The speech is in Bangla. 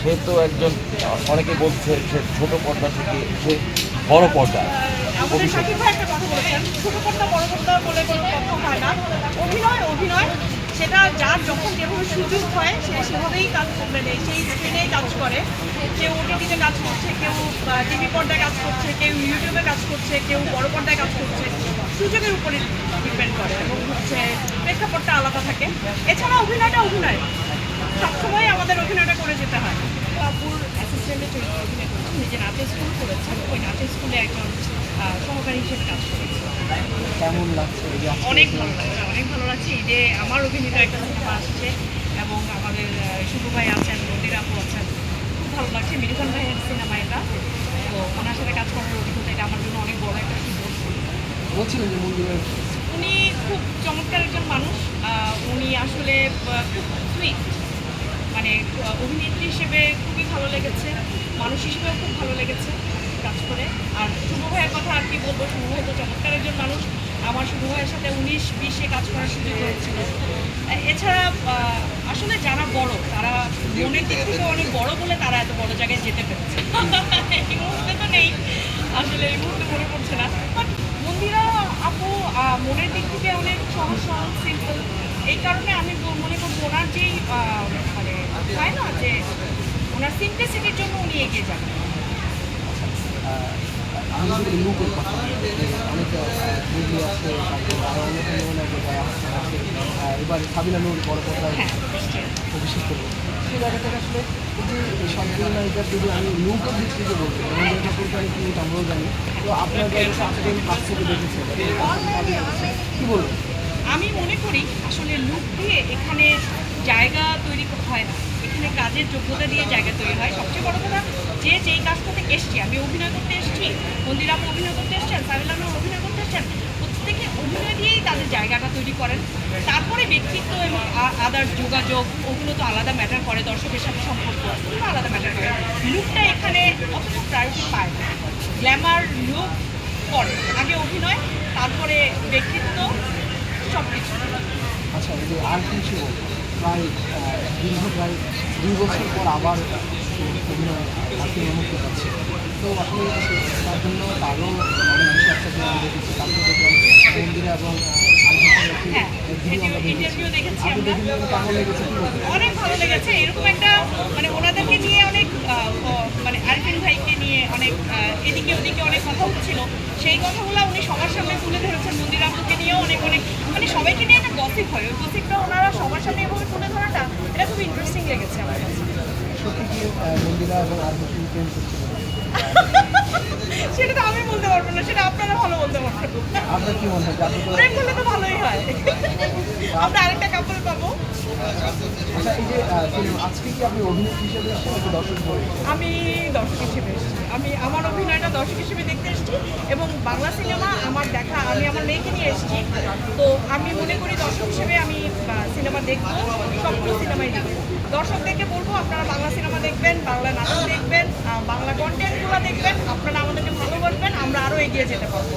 সে তো একজন অনেকে বলছে সে ছোট পর্দা থেকে সে বড় পর্দা। আমাদের একটা কথা বলেছেন ছোট পর্দা বড় পর্দা বলে কোনো কথা হয় না। অভিনয় অভিনয় সেটা যার যখন যেভাবে সুযোগ হয় সে সেভাবেই কাজ মানে সেই স্ক্রিনেই কাজ করে। কেউ ওটিটিতে কাজ করছে কেউ টিভি পর্দায় কাজ করছে কেউ ইউটিউবে কাজ করছে কেউ বড় পর্দায় কাজ করছে। সুযোগের উপরে ডিপেন্ড করে এবং হচ্ছে প্রেক্ষাপটটা আলাদা থাকে। এছাড়া অভিনয়টা অভিনয়। সবসময় আমাদের অভিনয়টা করে যেতে হয়। বাপুর অ্যাসিস্ট্যান্টে চরিত্রে অভিনয় করেছেন নিজে নাচের স্কুল করেছেন ওই নাচের স্কুলে একজন সহকারী হিসেবে কাজ কেমন লাগছে আজকে অনেক ভালো লাগছে অনেক ভালো লাগছে। এই যে আমার অভিনীত একটা সিনেমা আসছে এবং আমাদের শুভ ভাই আছেন মন্দির আপু আছেন খুব ভালো লাগছে। মিরিখান ভাইয়ের সিনেমা এটা। তো ওনার সাথে কাজ করার অভিজ্ঞতা এটা আমার জন্য অনেক বড় একটা সুযোগ বলছিলেন যে মন্দিরের উনি খুব চমৎকার একজন মানুষ। উনি আসলে খুব সুইট মানে অভিনেত্রী হিসেবে খুবই ভালো লেগেছে। মানুষ হিসেবেও খুব ভালো লেগেছে কাজ করে। আর শুভ ভাইয়ের কথা আর কি বলব? শুভ ভাই তো চমৎকার একজন মানুষ। আমার শুভ ভাইয়ের সাথে উনিশ বিশে কাজ করার সুযোগ হয়েছিল। এছাড়া আসলে যারা বড়, তারা মনের দিক থেকে অনেক বড় বলে তারা এত বড় জায়গায় যেতে পেরেছে এই মুহূর্তে তো নেই আসলে এই মুহূর্তে মনে পড়ছে না বাট মন্দিরা আপু আহ, মনের দিক থেকে অনেক সহজ সহজ সিম্পল এই কারণে আমি মনে করব ওনার যেই মানে হয় না যে ওনার সিম্পলিসিটির জন্য উনি এগিয়ে যাবেন। আমি এবার সাবিনা নূর বড় হ্যাঁ অভিষেক করব সেই জায়গাটা আসলে যে নায়িকার যদি আমি দিক থেকে বলব রবীন্দ্র ঠাকুরকে আমি কিন্তু আমরাও জানি। তো আপনার কাছ থেকে দেখেছেন। কী বলব? আমি মনে করি আসলে লুক দিয়ে এখানে জায়গা তৈরি হয় না। এখানে কাজের যোগ্যতা দিয়ে জায়গা তৈরি হয়। সবচেয়ে বড় কথা যে যেই কাজটাতে এসছি, আমি অভিনয় করতে এসেছি মন্দিরাম অভিনয় করতে এসছেন সাবিলানো অভিনয় করতে এসছেন, প্রত্যেকে অভিনয় দিয়েই তাদের জায়গাটা তৈরি করেন। তারপরে ব্যক্তিত্ব এবং আদার যোগাযোগ, ওগুলো তো আলাদা ম্যাটার করে, দর্শকের সাথে সম্পর্ক আলাদা ম্যাটার করে। লুকটা এখানে অতটা প্রায়োরিটি পায় না। গ্ল্যামার লুক পরে আগে অভিনয়, তারপরে ব্যক্তিত্ব সব কিছু আচ্ছা এই যে আর কিছু প্রায় দীর্ঘ প্রায় দুই বছর পর আবার অভিনয় মুক্তি পাচ্ছে তো আসলে তার জন্য তারও অনেক বেশি একটা যে আমি দেখেছি তারপর দেখলাম মন্দিরে এবং হ্যাঁ আমরা অনেক ভালো লেগেছে এরকম একটা মানে ওনাদেরকে নিয়ে অনেক মানে আরিফিন ভাইকে নিয়ে অনেক এদিকে ওদিকে অনেক কথা হচ্ছিল। সেই কথাগুলো উনি সবার সামনে তুলে ধরেছেন মন্দিরামকে নিয়েও অনেক অনেক মানে সবাইকে নিয়ে একটা গসিপ হয়। ওই গসিপটা ওনারা সবার সামনে এভাবে তুলে ধরাটা এটা খুব ইন্টারেস্টিং লেগেছে আমার কাছে। মন্দিরা এবং সেটা তো আমি বলতে পারব না সেটা আপনারা ভালো বলতে পারবেন। আপনার কি মনে হয়? প্রেম করলে তো ভালোই হয় আমরা আরেকটা কাপড় পাবো আচ্ছা আমি দর্শক হিসেবে এসেছি। আমি আমার অভিনয়টা দর্শক হিসেবে দেখতে এসেছি এবং বাংলা সিনেমা আমার দেখা, আমি আমার মেয়েকে নিয়ে এসেছি। তো আমি মনে করি দর্শক হিসেবে আমি সিনেমা দেখব সবগুলো সিনেমাই দেখব। দর্শকদেরকে বলব, আপনারা বাংলা সিনেমা দেখবেন, বাংলা নাটক দেখবেন বাংলা কন্টেন্টগুলো দেখবেন, আপনারা আমাদেরকে ভালোবাসবেন আমরা আরও এগিয়ে যেতে পারব।